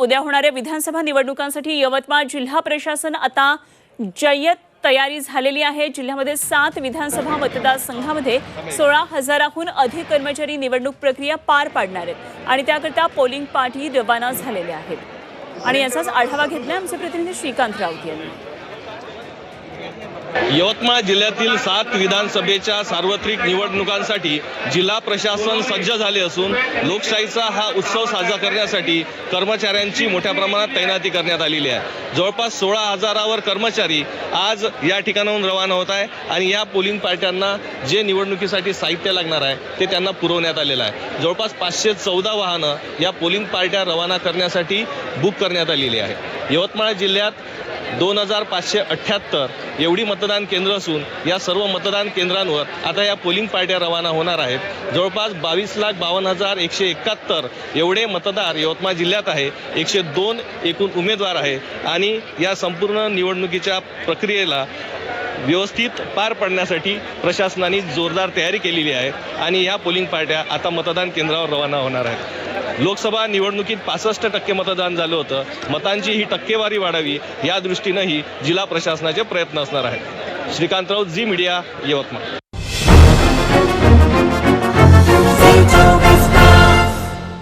उद्या होणाऱ्या विधानसभा निवडणुकांसाठी यवतमाळ जिल्हा प्रशासन आता जय्यत तयारी झालेली आहे. जिल्ह्यामध्ये सात विधानसभा मतदारसंघामध्ये सोळा हजाराहून अधिक कर्मचारी निवडणूक प्रक्रिया पार पाडणार आहेत आणि त्याकरता पोलिंग पार्टी रवाना झालेल्या आहेत. आणि याचाच आढावा घेतला आमचे प्रतिनिधी श्रीकांत राऊत यांनी. यवतमाळ जिल्ह्यातील सात विधानसभेच्या सार्वत्रिक निवडणुकांसाठी जिल्हा प्रशासन सज्ज झाले असून लोकशाहीचा हा उत्सव साजरा करण्यासाठी कर्मचाऱ्यांची मोठ्या प्रमाणात तैनाती करण्यात आलेली आहे. जवळपास सोळा हजारावर कर्मचारी आज या ठिकाणाहून रवाना होत आहे आणि या पोलिंग पार्ट्यांना जे निवडणुकीसाठी साहित्य लागणार आहे ते त्यांना पुरवण्यात आलेलं आहे. जवळपास पाचशे चौदा वाहनं या पोलिंग पार्ट्या रवाना करण्यासाठी बुक करण्यात आलेली आहे. यवतमाळ जिल्ह्यात दोन हजार पाचशे अठ्ठ्याहत्तर एवढी मतदान केंद्र असून या सर्व मतदान केंद्रांवर आता या पोलिंग पार्ट्या रवाना होणार आहेत. जवळपास बावीस लाख बावन्न हजार एकशे एकाहत्तर एवढे मतदार यवतमाळ जिल्ह्यात आहे. एकशे दोन एकूण उमेदवार आहे आणि या संपूर्ण निवडणुकीच्या प्रक्रियेला व्यवस्थित पार पडण्यासाठी प्रशासनाने जोरदार तयारी केलेली आहे आणि या पोलिंग पार्ट्या आता मतदान केंद्रावर रवाना होणार आहेत. लोकसभा निवडणुकीत पासष्ट टक्के मतदान झालं होतं. मतांची ही टक्केवारी वाढावी या दृष्टीनंही जिल्हा प्रशासनाचे प्रयत्न असणार आहेत. Shrikantrao Zee Media Yavatmal.